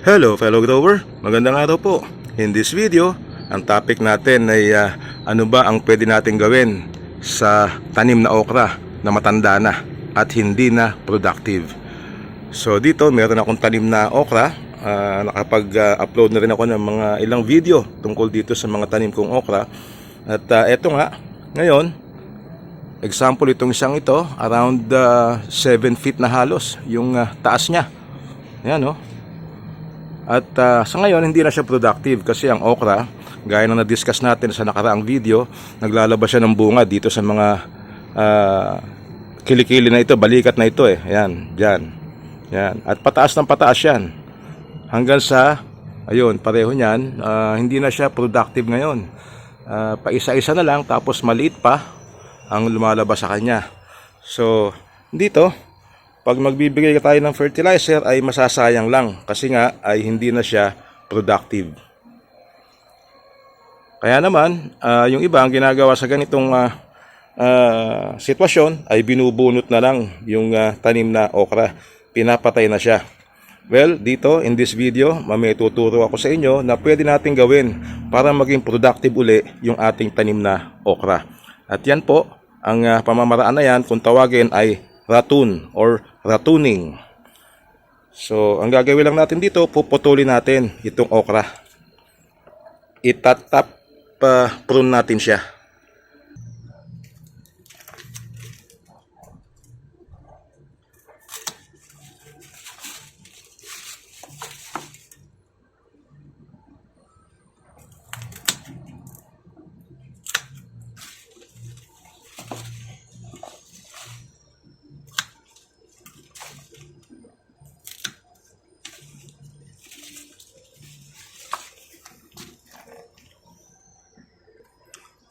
Hello fellow grower, magandang araw po. In this video, ang topic natin ay ah, ano ba ang pwede natin gawin sa tanim na okra na matanda na at hindi na productive. So dito meron akong tanim na okra, Ah, nakapag-upload na rin ako ng mga ilang video tungkol dito sa mga tanim kong okra. At ah, eto nga, ngayon, example itong isang ito, around 7 feet na halos yung ah, taas niya. Yan oh. At ah, sa ngayon, hindi na siya productive kasi ang okra, gaya na na-discuss natin sa nakaraang video, naglalabas siya ng bunga dito sa mga ah, kilikili na ito, balikat na ito eh. Ayan, dyan. Yan. At pataas ng pataas yan. Hanggang sa, ayun, pareho niyan, ah, hindi na siya productive ngayon. Ah, paisa-isa na lang, tapos maliit pa ang lumalabas sa kanya. So, dito, pag magbibigay tayo ng fertilizer ay masasayang lang kasi nga ay hindi na siya productive. Kaya naman, ah, yung iba ang ginagawa sa ganitong ah, ah, sitwasyon ay binubunot na lang yung ah, tanim na okra. Pinapatay na siya. Well, dito in this video, may tuturo ako sa inyo na pwede nating gawin para maging productive uli yung ating tanim na okra. At yan po, ang ah, pamamaraan na yan kung tawagin ay ratun or ratuning. So, ang gagawin lang natin dito, puputulin natin itong okra. Itatap pa prune natin siya.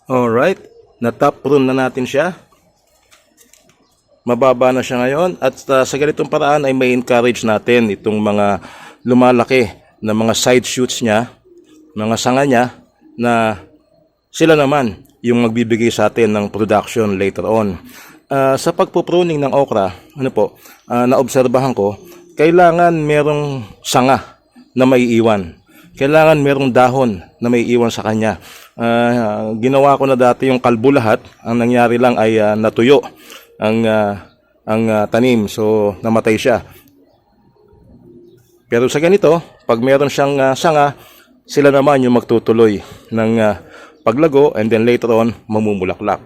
Alright, natap prune na natin siya. Mababa na siya ngayon at uh, sa ganitong paraan ay may encourage natin itong mga lumalaki na mga side shoots niya, mga sanga niya na sila naman yung magbibigay sa atin ng production later on. Ah, sa pagpupruning ng okra, ano po, ah, naobserbahan ko, kailangan merong sanga na may iwan. Kailangan merong dahon na may iwan sa kanya. Ah, ginawa ko na dati yung kalbo lahat. Ang nangyari lang ay ah, natuyo ang ah, ang ah, tanim. So namatay siya. Pero sa ganito, pag meron siyang ah, sanga, sila naman yung magtutuloy ng ah, paglago and then later on mamumulaklak.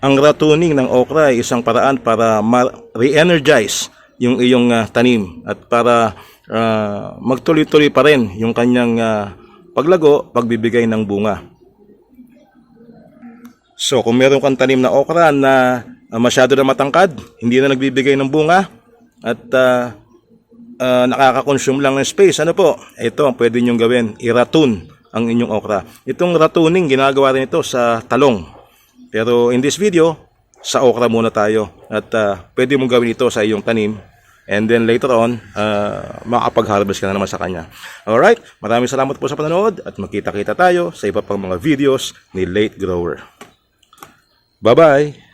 Ang ratuning ng okra ay isang paraan para ma-re-energize yung iyong ah, tanim at para ah, magtuloy-tuloy pa rin yung kanyang ah, paglago, pagbibigay ng bunga. So kung meron kang tanim na okra na ah, masyado na matangkad, hindi na nagbibigay ng bunga at ah, ah, nakaka-consume lang ng space, ano po? Ito ang pwede niyong gawin, iratun ang inyong okra. Itong ratuning, ginagawa rin ito sa talong. Pero in this video, sa okra muna tayo. At ah, pwede mong gawin ito sa iyong tanim. And then later on, uh, makapag-harvest ka na naman sa kanya. Alright, maraming salamat po sa panonood at magkita-kita tayo sa iba pang mga videos ni Late Grower. Bye-bye!